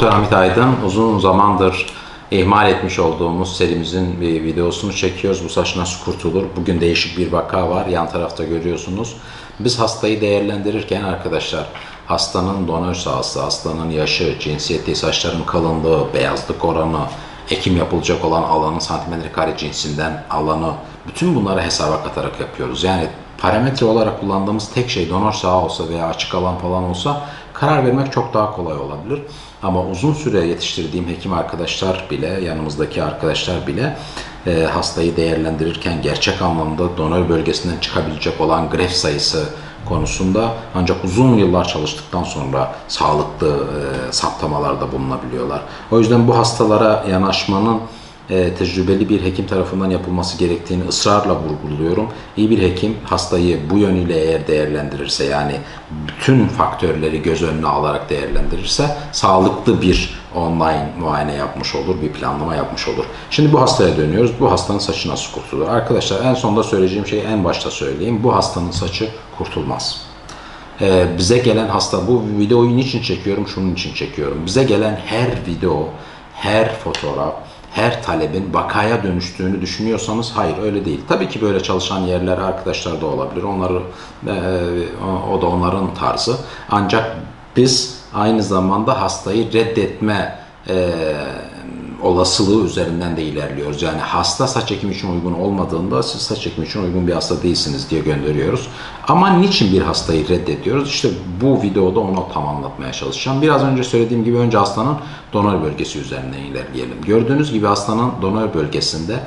Doktor Hamit Aydın uzun zamandır ihmal etmiş olduğumuz serimizin bir videosunu çekiyoruz. Bu saç nasıl kurtulur? Bugün değişik bir vaka var. Yan tarafta görüyorsunuz. Biz hastayı değerlendirirken arkadaşlar hastanın donör sahası, hastanın yaşı, cinsiyeti, saçların kalınlığı, beyazlık oranı, ekim yapılacak olan alanın santimetre kare cinsinden alanı bütün bunları hesaba katarak yapıyoruz. Yani parametre olarak kullandığımız tek şey donör saha olsa veya açık alan falan olsa karar vermek çok daha kolay olabilir. Ama uzun süre yetiştirdiğim hekim arkadaşlar bile, yanımızdaki arkadaşlar bile e, hastayı değerlendirirken gerçek anlamda donör bölgesinden çıkabilecek olan gref sayısı konusunda ancak uzun yıllar çalıştıktan sonra sağlıklı e, saptamalarda bulunabiliyorlar. O yüzden bu hastalara yanaşmanın e, tecrübeli bir hekim tarafından yapılması gerektiğini ısrarla vurguluyorum. İyi bir hekim hastayı bu yönüyle eğer değerlendirirse yani bütün faktörleri göz önüne alarak değerlendirirse sağlıklı bir online muayene yapmış olur, bir planlama yapmış olur. Şimdi bu hastaya dönüyoruz. Bu hastanın saçı nasıl kurtulur? Arkadaşlar en sonda söyleyeceğim şeyi en başta söyleyeyim. Bu hastanın saçı kurtulmaz. Ee, bize gelen hasta, bu videoyu niçin çekiyorum? Şunun için çekiyorum. Bize gelen her video, her fotoğraf, her talebin vakaya dönüştüğünü düşünüyorsanız hayır öyle değil. Tabii ki böyle çalışan yerler arkadaşlar da olabilir. Onları e, o da onların tarzı. Ancak biz aynı zamanda hastayı reddetme e, olasılığı üzerinden de ilerliyoruz. Yani hasta saç ekimi için uygun olmadığında siz saç ekimi için uygun bir hasta değilsiniz diye gönderiyoruz. Ama niçin bir hastayı reddediyoruz? İşte bu videoda onu tam anlatmaya çalışacağım. Biraz önce söylediğim gibi önce hastanın donör bölgesi üzerinden ilerleyelim. Gördüğünüz gibi hastanın donör bölgesinde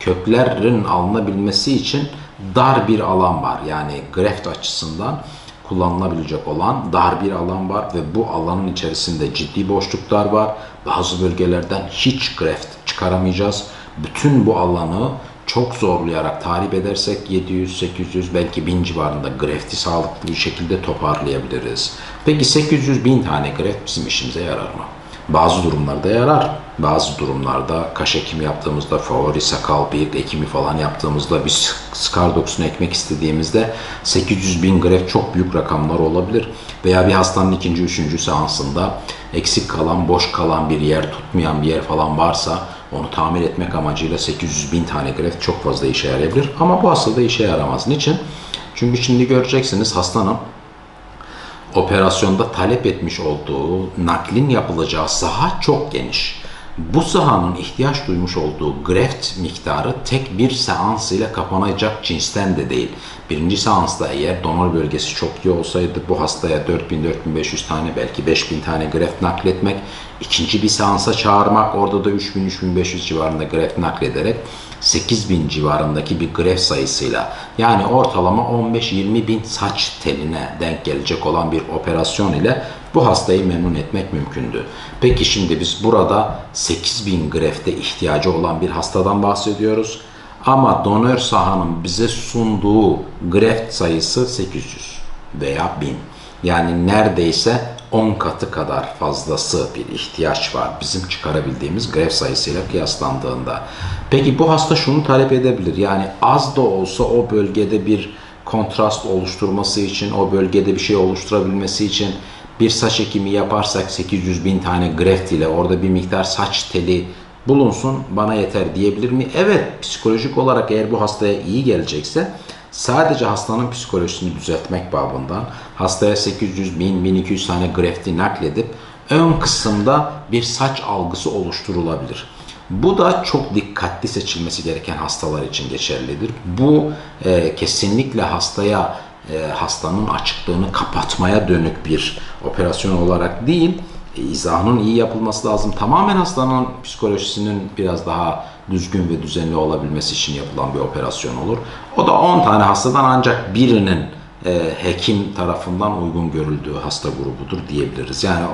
köklerin alınabilmesi için dar bir alan var. Yani greft açısından kullanılabilecek olan dar bir alan var ve bu alanın içerisinde ciddi boşluklar var. Bazı bölgelerden hiç greft çıkaramayacağız. Bütün bu alanı çok zorlayarak tahrip edersek 700, 800 belki 1000 civarında grefti sağlıklı bir şekilde toparlayabiliriz. Peki 800 bin tane greft bizim işimize yarar mı? Bazı durumlarda yarar. Bazı durumlarda kaş ekimi yaptığımızda, favori sakal, bıyık ekimi falan yaptığımızda, biz skar dokusunu ekmek istediğimizde 800 bin gref çok büyük rakamlar olabilir. Veya bir hastanın ikinci, üçüncü seansında eksik kalan, boş kalan bir yer, tutmayan bir yer falan varsa onu tamir etmek amacıyla 800 bin tane gref çok fazla işe yarayabilir. Ama bu hastada işe yaramaz. Niçin? Çünkü şimdi göreceksiniz hastanın operasyonda talep etmiş olduğu naklin yapılacağı saha çok geniş. Bu sahanın ihtiyaç duymuş olduğu greft miktarı tek bir seans ile kapanacak cinsten de değil. Birinci seansta eğer donör bölgesi çok iyi olsaydı bu hastaya 4000-4500 tane belki 5000 tane greft nakletmek, ikinci bir seansa çağırmak, orada da 3000-3500 civarında greft naklederek 8000 civarındaki bir gref sayısıyla yani ortalama 15-20 bin saç teline denk gelecek olan bir operasyon ile bu hastayı memnun etmek mümkündü. Peki şimdi biz burada 8000 grefte ihtiyacı olan bir hastadan bahsediyoruz. Ama donör sahanın bize sunduğu greft sayısı 800 veya 1000. Yani neredeyse 10 katı kadar fazlası bir ihtiyaç var bizim çıkarabildiğimiz gref sayısıyla kıyaslandığında. Peki bu hasta şunu talep edebilir. Yani az da olsa o bölgede bir kontrast oluşturması için, o bölgede bir şey oluşturabilmesi için bir saç ekimi yaparsak 800 bin tane greft ile orada bir miktar saç teli bulunsun bana yeter diyebilir mi? Evet psikolojik olarak eğer bu hastaya iyi gelecekse sadece hastanın psikolojisini düzeltmek babından hastaya 800 bin 1200 tane grefti nakledip ön kısımda bir saç algısı oluşturulabilir. Bu da çok dikkatli seçilmesi gereken hastalar için geçerlidir. Bu e, kesinlikle hastaya e, hastanın açıklığını kapatmaya dönük bir operasyon olarak değil, izahının iyi yapılması lazım. Tamamen hastanın psikolojisinin biraz daha düzgün ve düzenli olabilmesi için yapılan bir operasyon olur. O da 10 tane hastadan ancak birinin e, hekim tarafından uygun görüldüğü hasta grubudur diyebiliriz. Yani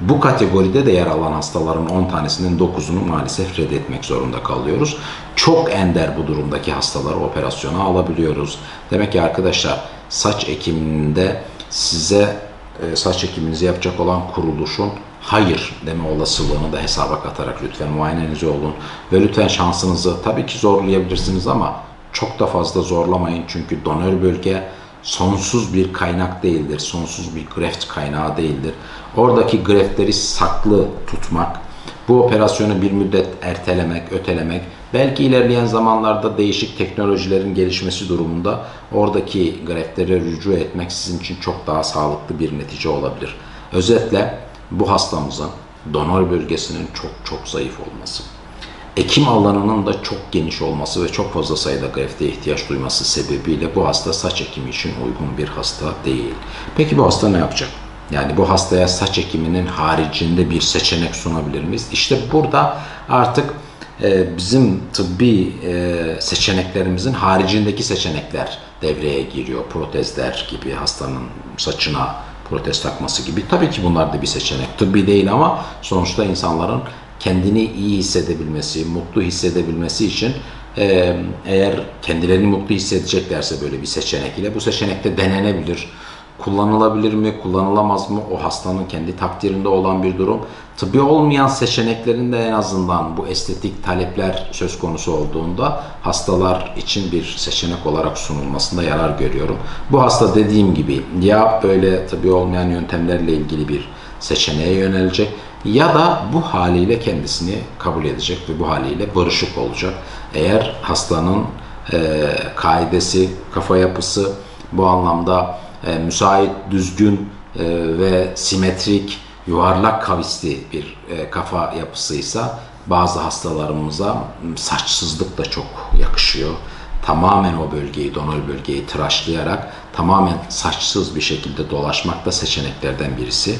bu kategoride de yer alan hastaların 10 tanesinin 9'unu maalesef reddetmek zorunda kalıyoruz. Çok ender bu durumdaki hastaları operasyona alabiliyoruz. Demek ki arkadaşlar saç ekiminde size e, saç ekiminizi yapacak olan kuruluşun hayır deme olasılığını da hesaba katarak lütfen muayenenizi olun. Ve lütfen şansınızı tabii ki zorlayabilirsiniz ama çok da fazla zorlamayın. Çünkü donör bölge sonsuz bir kaynak değildir. Sonsuz bir greft kaynağı değildir. oradaki greftleri saklı tutmak, bu operasyonu bir müddet ertelemek, ötelemek, belki ilerleyen zamanlarda değişik teknolojilerin gelişmesi durumunda oradaki greftlere rücu etmek sizin için çok daha sağlıklı bir netice olabilir. Özetle bu hastamızın donör bölgesinin çok çok zayıf olması, ekim alanının da çok geniş olması ve çok fazla sayıda grefte ihtiyaç duyması sebebiyle bu hasta saç ekimi için uygun bir hasta değil. Peki bu hasta ne yapacak? Yani bu hastaya saç ekiminin haricinde bir seçenek sunabilir miyiz? İşte burada artık e, bizim tıbbi e, seçeneklerimizin haricindeki seçenekler devreye giriyor. Protezler gibi hastanın saçına protez takması gibi. Tabii ki bunlar da bir seçenek. Tıbbi değil ama sonuçta insanların kendini iyi hissedebilmesi, mutlu hissedebilmesi için e, eğer kendilerini mutlu hissedeceklerse böyle bir seçenek ile bu seçenekte denenebilir. Kullanılabilir mi, kullanılamaz mı? O hastanın kendi takdirinde olan bir durum. Tıbbi olmayan seçeneklerin de en azından bu estetik talepler söz konusu olduğunda hastalar için bir seçenek olarak sunulmasında yarar görüyorum. Bu hasta dediğim gibi ya böyle tıbbi olmayan yöntemlerle ilgili bir seçeneğe yönelecek ya da bu haliyle kendisini kabul edecek ve bu haliyle barışık olacak. Eğer hastanın e, kaidesi, kafa yapısı bu anlamda e, müsait, düzgün e, ve simetrik, yuvarlak kavisli bir e, kafa yapısıysa bazı hastalarımıza saçsızlık da çok yakışıyor. Tamamen o bölgeyi, donör bölgeyi tıraşlayarak tamamen saçsız bir şekilde dolaşmak da seçeneklerden birisi.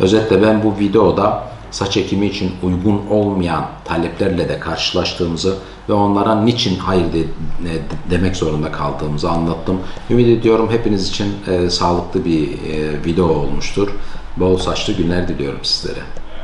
Özetle ben bu videoda saç ekimi için uygun olmayan taleplerle de karşılaştığımızı ve onlara niçin hayır de- de- demek zorunda kaldığımızı anlattım. Ümit ediyorum hepiniz için e, sağlıklı bir e, video olmuştur. Bol saçlı günler diliyorum sizlere.